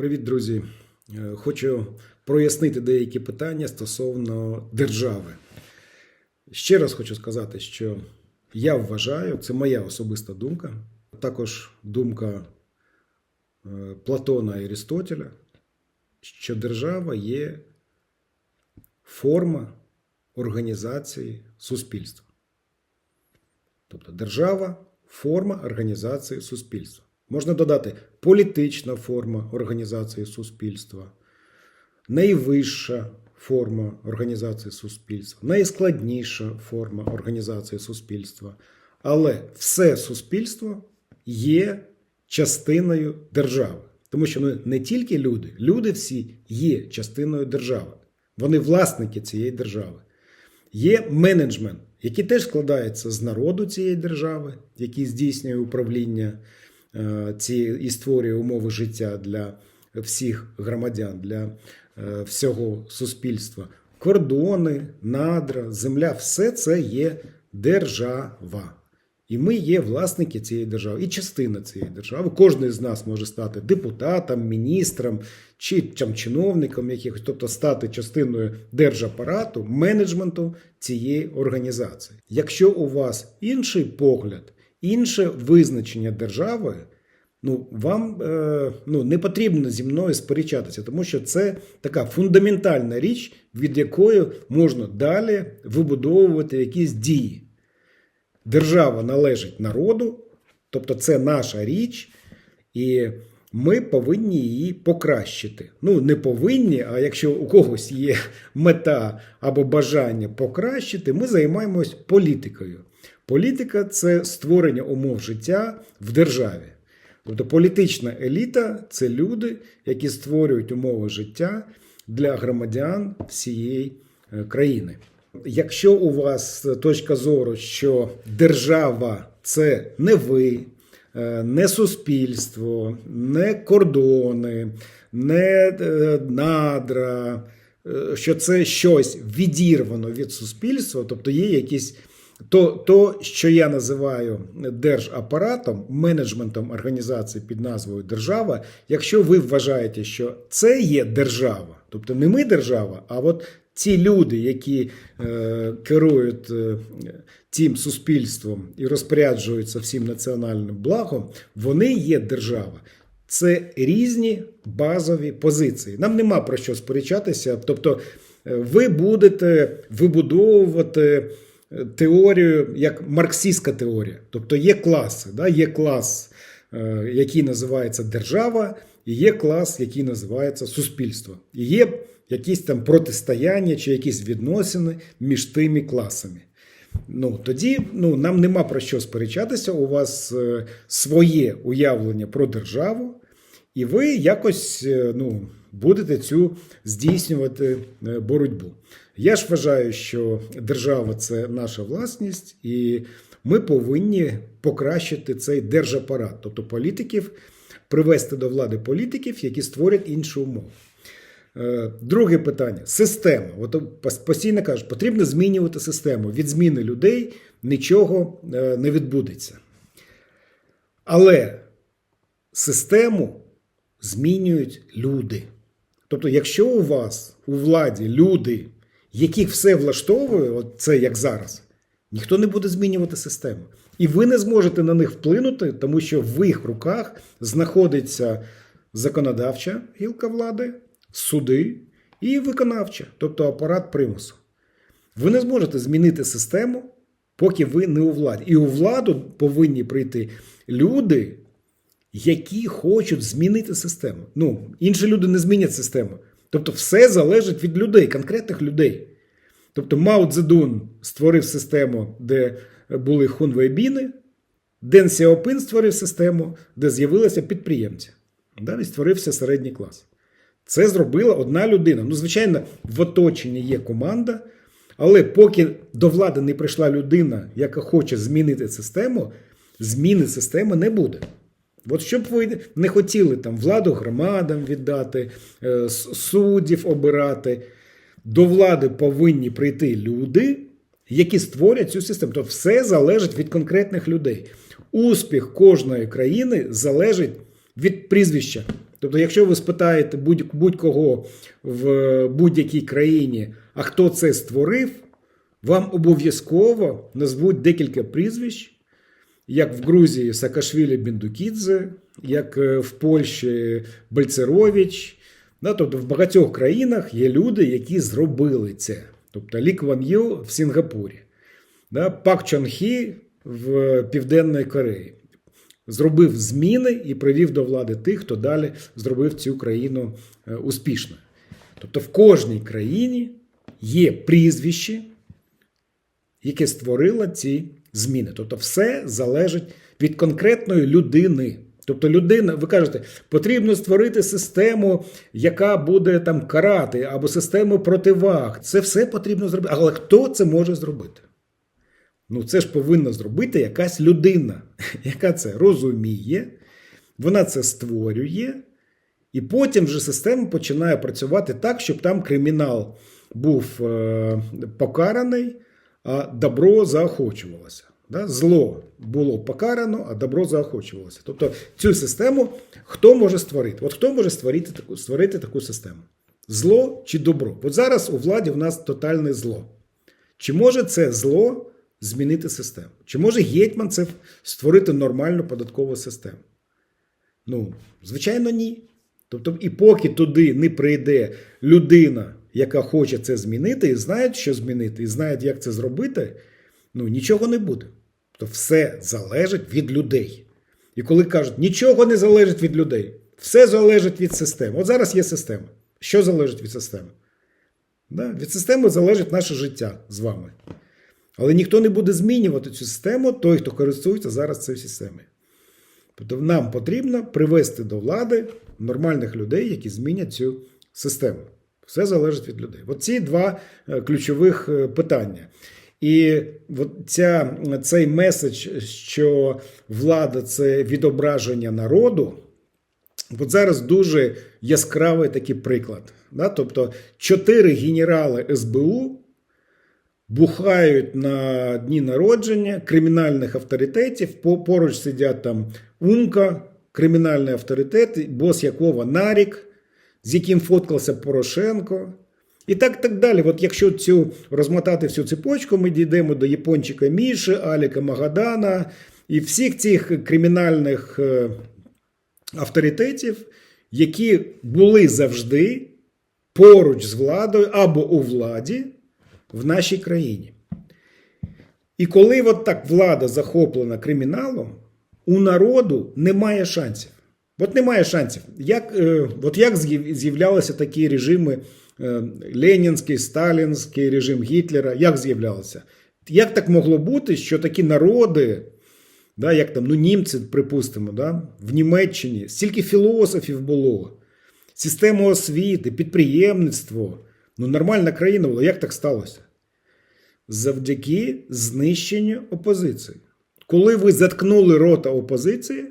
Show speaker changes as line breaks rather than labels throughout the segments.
Привіт, друзі. Е, Хочу прояснити деякі питання стосовно держави. Ще раз хочу сказати, що я вважаю, це моя особиста думка, також думка е, Платона і Арістотеля, що держава є форма організації суспільства. Тобто держава форма організації суспільства. Можна додати політична форма організації суспільства, найвища форма організації суспільства, найскладніша форма організації суспільства. Але все суспільство є частиною держави. Тому що ну, не тільки люди, люди всі є частиною держави. Вони власники цієї держави. Є менеджмент, який теж складається з народу цієї держави, який здійснює управління ці, і створює умови життя для всіх громадян, для е, всього суспільства. Кордони, надра, земля все це є держава. І ми є власники цієї держави і частина цієї держави. Кожен з нас може стати депутатом, міністром чи там, чиновником якихось, тобто стати частиною держапарату, менеджменту цієї організації. Якщо у вас інший погляд, інше визначення держави, ну вам е, ну, не потрібно зі мною сперечатися, тому що це така фундаментальна річ, від якої можна далі вибудовувати якісь дії. Держава належить народу, тобто це наша річ, і ми повинні її покращити. Ну, не повинні, а якщо у когось є мета або бажання покращити, ми займаємось політикою. Політика це створення умов життя в державі. Тобто політична еліта це люди, які створюють умови життя для громадян всієї е, країни. Якщо у вас точка зору, що держава це не ви, е, не суспільство, не кордони, не е, надра, що це щось відірвано від суспільства, тобто є якісь. То, то, що я називаю держапаратом, менеджментом організації під назвою Держава, якщо ви вважаєте, що це є держава, тобто не ми держава, а от ті люди, які е, керують е, тим суспільством і розпоряджуються всім національним благом, вони є держава. Це різні базові позиції. Нам нема про що сперечатися. Тобто, е, ви будете вибудовувати теорію як марксистська теорія. Тобто є класи, да? є клас, е, який називається держава, і є клас, який називається суспільство. І є якісь там протистояння чи якісь відносини між тими класами. Ну, тоді ну, нам нема про що сперечатися. У вас е, своє уявлення про державу, і ви якось е, ну, будете цю здійснювати е, боротьбу. Я ж вважаю, що держава це наша власність, і ми повинні покращити цей держапарат, тобто політиків, привести до влади політиків, які створять іншу умову. Е, Друге питання система. От постійно кажуть, потрібно змінювати систему. Від зміни людей нічого е, не відбудеться. Але систему змінюють люди. Тобто, якщо у вас у владі люди, яких все влаштовує, це як зараз, ніхто не буде змінювати систему. І ви не зможете на них вплинути, тому що в їх руках знаходиться законодавча гілка влади, суди і виконавча, тобто апарат примусу. Ви не зможете змінити систему, поки ви не у владі. І у владу повинні прийти люди, які хочуть змінити систему. Ну, інші люди не змінять систему. Тобто, все залежить від людей, конкретних людей. Тобто, Мао Цзедун створив систему, де були хунвейбіни, Ден Сяопин створив систему, де з'явилися підприємці. Далі створився середній клас. Це зробила одна людина. Ну, звичайно, в оточенні є команда, але поки до влади не прийшла людина, яка хоче змінити систему, зміни системи не буде. От щоб ви не хотіли там владу громадам віддати, е, суддів обирати, до влади повинні прийти люди, які створять цю систему. Тобто все залежить від конкретних людей. Успіх кожної країни залежить від прізвища Тобто, якщо ви спитаєте будь-кого в будь-якій країні, а хто це створив, вам обов'язково назвуть декілька прізвищ, як в Грузії Саакашвілі Біндукідзе, як е, в Польщі Бальцерович. Тобто в багатьох країнах є люди, які зробили це. Тобто Лі Кван Ю в Сінгапурі, Пак Чон Хі в Південній Кореї. Зробив зміни і привів до влади тих, хто далі зробив цю країну е, успішною. Тобто в кожній країні є прізвище, яке створило ці зміни. Тобто, все залежить від конкретної людини. Тобто, людина, ви кажете, потрібно створити систему, яка буде там карати, або систему противаг. Це все потрібно зробити. Але хто це може зробити? Ну, це ж повинна зробити якась людина, яка це розуміє, вона це створює, і потім вже система починає працювати так, щоб там кримінал був е, покараний, добро заохочувалося. Да? Зло було покарано, а добро заохочувалося. Тобто цю систему хто може створити? От хто може створити таку, створити таку систему? Зло чи добро? От зараз у владі в нас тотальне зло. Чи може це зло змінити систему? Чи може гетьман це створити нормальну податкову систему? Ну, звичайно, ні. Тобто, і поки туди не прийде людина, яка хоче це змінити, і знає, що змінити, і знає, як це зробити, ну нічого не буде. Тобто все залежить від людей. І коли кажуть, нічого не залежить від людей, все залежить від системи. От зараз є система. Що залежить від системи? Да? Від системи залежить наше життя з вами. Але ніхто не буде змінювати цю систему, той, хто користується зараз цією системою. Тобто нам потрібно привести до влади нормальних людей, які змінять цю систему. Все залежить від людей. От ці два е, ключових е, питання. І от ця, цей меседж, що влада це відображення народу. От зараз дуже яскравий такий приклад. Да? Тобто, чотири генерали СБУ бухають на дні народження кримінальних авторитетів. Поруч сидять там Умка, кримінальний авторитет, бос якого Нарік, з яким фоткався Порошенко. І так, так далі. От якщо цю розмотати всю цепочку, ми дійдемо до Япончика Міші, Аліка Магадана і всіх цих кримінальних е, авторитетів, які були завжди поруч з владою або у владі в нашій країні. І коли от так влада захоплена криміналом, у народу немає шансів. От немає шансів. Як, е, от як з'являлися такі режими е, Ленінський, Сталінський режим Гітлера, як з'являлися? Як так могло бути, що такі народи, да, як там, ну, німці, припустимо, да, в Німеччині, стільки філософів було, система освіти, підприємництво, ну, нормальна країна була. Як так сталося? Завдяки знищенню опозиції. Коли ви заткнули рота опозиції,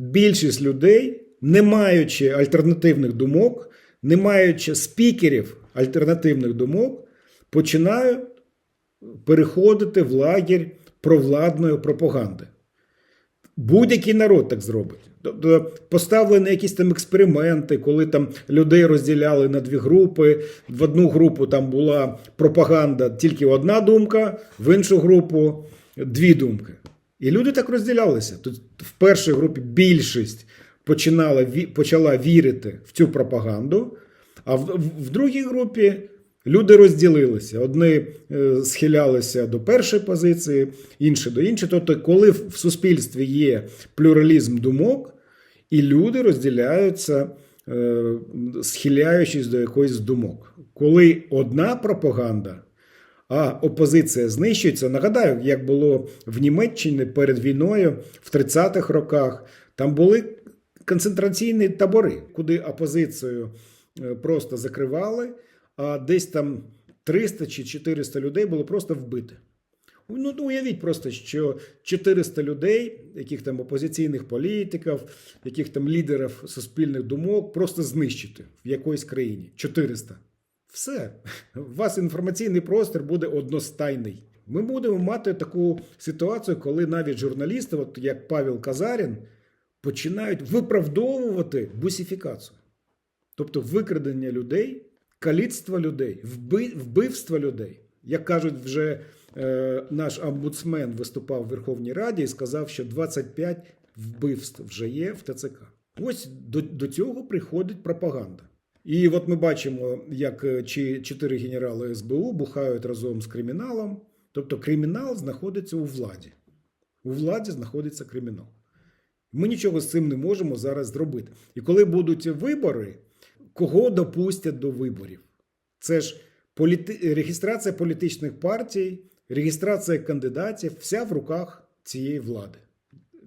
більшість людей, не маючи альтернативних думок, не маючи спікерів альтернативних думок, починають переходити в лагерь провладної пропаганди. Будь-який народ так зробить. Тобто поставлені якісь там експерименти, коли там людей розділяли на дві групи. В одну групу там була пропаганда тільки одна думка, в іншу групу дві думки. І люди так розділялися. Тут в першій групі більшість починала, почала вірити в цю пропаганду, а в, в- другій групі люди розділилися. Одні е, схилялися до першої позиції, інші до іншої. Тобто, коли в в суспільстві є плюралізм думок, і люди розділяються, е, схиляючись до якоїсь думок. Коли одна пропаганда а опозиція знищується. Нагадаю, як було в Німеччині перед війною в 30-х роках. Там були концентраційні табори, куди опозицію е, просто закривали, а десь там 300 чи 400 людей було просто вбито. Ну, ну, уявіть просто, що 400 людей, яких там опозиційних політиків, яких там лідерів суспільних думок, просто знищити в якоїсь країні. 400. Все. У вас інформаційний простір буде одностайний. Ми будемо мати таку ситуацію, коли навіть журналісти, от як Павел Казарін, починають виправдовувати бусифікацію. Тобто викрадення людей, каліцтво людей, вби- вбивство людей. Як кажуть, вже е, наш омбудсмен виступав в Верховній Раді і сказав, що 25 вбивств вже є в ТЦК. Ось до, до цього приходить пропаганда. І от ми бачимо, як е, чотири генерали СБУ бухають разом з криміналом. Тобто кримінал знаходиться у владі. У владі знаходиться кримінал. Ми нічого з цим не можемо зараз зробити. І коли будуть вибори, кого допустять до виборів? Це ж політи... реєстрація політичних партій, реєстрація кандидатів, вся в руках цієї влади.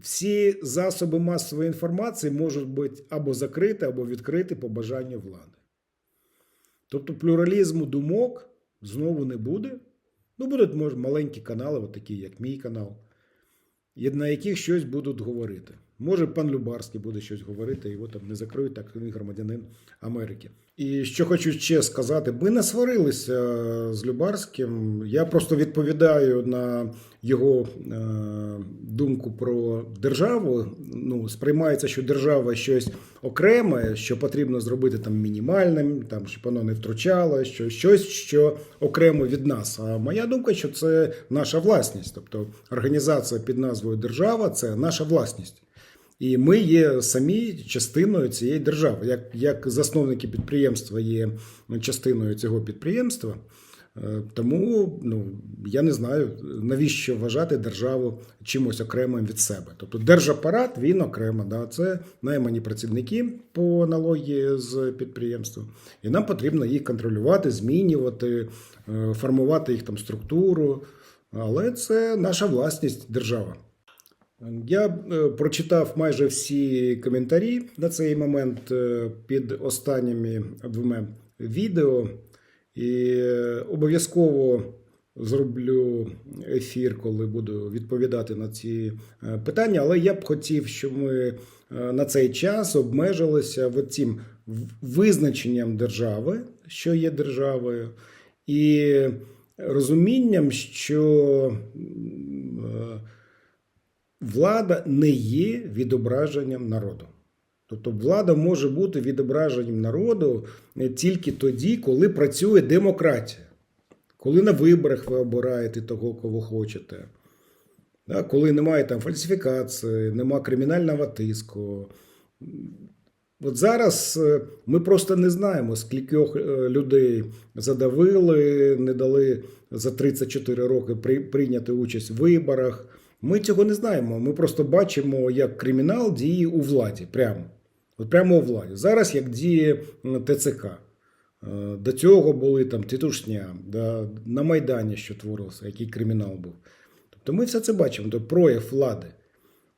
Всі засоби масової інформації можуть бути або закриті, або відкриті по бажанню влади. Тобто плюралізму думок знову не буде. Ну, будуть може, маленькі канали, такі, як мій канал, на яких щось будуть говорити. Може, пан Любарський буде щось говорити, його там не закриють, так він громадянин Америки. І що хочу ще сказати, ми не сварилися з Любарським. Я просто відповідаю на його е, думку про державу. Ну, сприймається, що держава щось окреме, що потрібно зробити там мінімальним, там щоб воно не втручало, що щось, що окремо від нас. А моя думка, що це наша власність, тобто організація під назвою Держава це наша власність. І ми є самі частиною цієї держави. Як, як засновники підприємства є частиною цього підприємства, е, тому ну, я не знаю, навіщо вважати державу чимось окремим від себе. Тобто держапарат він окремо, да, це наймані працівники по аналогії з підприємством, і нам потрібно їх контролювати, змінювати, е, формувати їх там структуру. Але це наша власність держава. Я е, прочитав майже всі коментарі на цей момент е, під останніми двома відео, і е, обов'язково зроблю ефір, коли буду відповідати на ці питання. Але я б хотів, щоб ми на цей час обмежилися от цим визначенням держави, що є державою, і розумінням, що. Влада не є відображенням народу. Тобто влада може бути відображенням народу е, тільки тоді, коли працює демократія, коли на виборах ви обираєте того, кого хочете, коли немає там фальсифікації, немає кримінального тиску. От зараз е, ми просто не знаємо, скількох е, людей задавили, не дали за 34 роки прийняти участь в виборах. Ми цього не знаємо. Ми просто бачимо, як кримінал діє у владі. Прямо. От прямо у владі. Зараз як діє ТЦК. Е, До цього були там тітушня, на Майдані, що творилося, який кримінал був. Тобто ми все це бачимо, тобто прояв влади.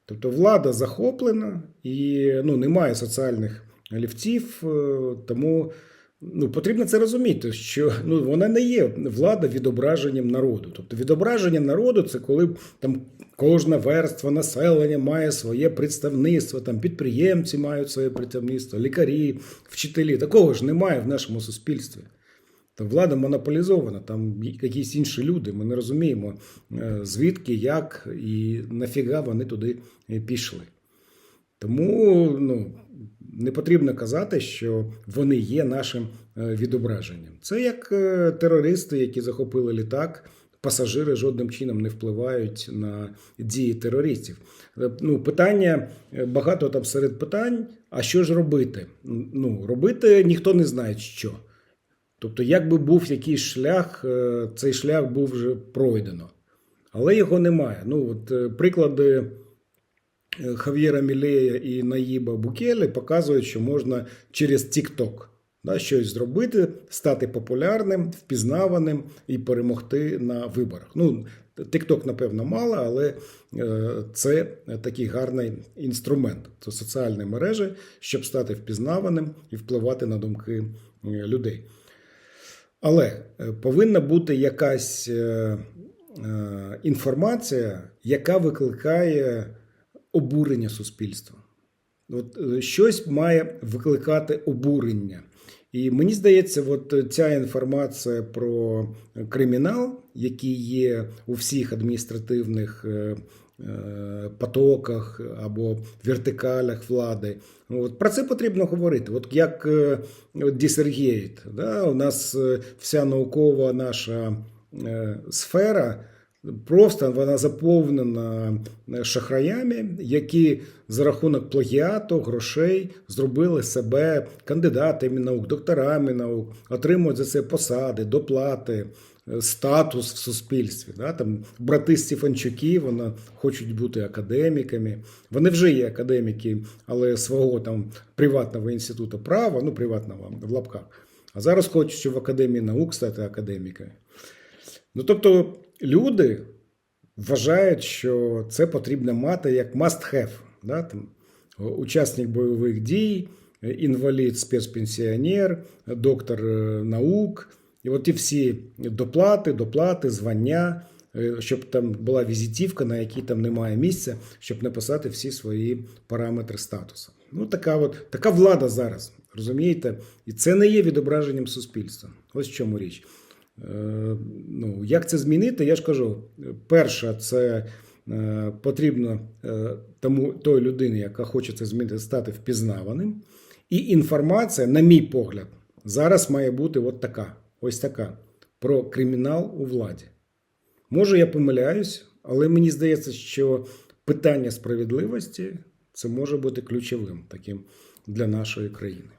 Тобто влада захоплена і ну, немає соціальних лівців, е, тому ну, потрібно це розуміти, що ну, вона не є влада відображенням народу. Тобто відображення народу це коли там кожна верства населення має своє представництво, там підприємці мають своє представництво, лікарі, вчителі. Такого ж немає в нашому суспільстві. Та влада монополізована, там якісь інші люди. Ми не розуміємо, е, звідки, як і нафіга вони туди е, пішли. Тому ну, не потрібно казати, що вони є нашим е, відображенням. Це як е, терористи, які захопили літак. Пасажири жодним чином не впливають на дії терористів. Е, Ну, питання багато там серед питань. А що ж робити? Ну, робити ніхто не знає, що. Тобто, як би був якийсь шлях, цей шлях був вже пройдено. Але його немає. Ну, от приклади Хав'єра Мілея і Наїба Букелі показують, що можна через TikTok да, щось зробити, стати популярним, впізнаваним і перемогти на виборах. Ну, TikTok, напевно, мало, але е, це такий гарний інструмент. Це соціальні мережі, щоб стати впізнаваним і впливати на думки е, людей. Але е, повинна бути якась інформація, яка викликає обурення суспільства. От е, щось має викликати обурення. І мені здається, от ця інформація про кримінал, який є у всіх адміністративних е, е, потоках або вертикалях влади. От, про це потрібно говорити. От як е, от да, у нас е, вся наукова наша е, сфера. Просто вона заповнена е, шахраями, які за рахунок плагіату, грошей зробили себе кандидатами наук, докторами наук, отримують за це посади, доплати, е, статус в суспільстві. Да? Там брати Стефанчуки, вони хочуть бути академіками. Вони вже є академіки, але свого там приватного інституту права, ну приватного в лапках. А зараз хочуть в Академії наук стати академіками. Ну тобто люди вважають, що це потрібно мати як must have. Да? Там, учасник бойових дій, інвалід, спецпенсіонер, доктор е, наук. І от ті всі доплати, доплати, звання, е, щоб там була візитівка, на якій там немає місця, щоб написати всі свої параметри статусу. Ну, така, от, така влада зараз, розумієте? І це не є відображенням суспільства. Ось в чому річ. Е, Ну, як це змінити? Я ж кажу, перше, це е, потрібно е, тому той людині, яка хоче це змінити, стати впізнаваним. І інформація, на мій погляд, зараз має бути от така, ось така, про кримінал у владі. Може, я помиляюсь, але мені здається, що питання справедливості це може бути ключовим таким для нашої країни.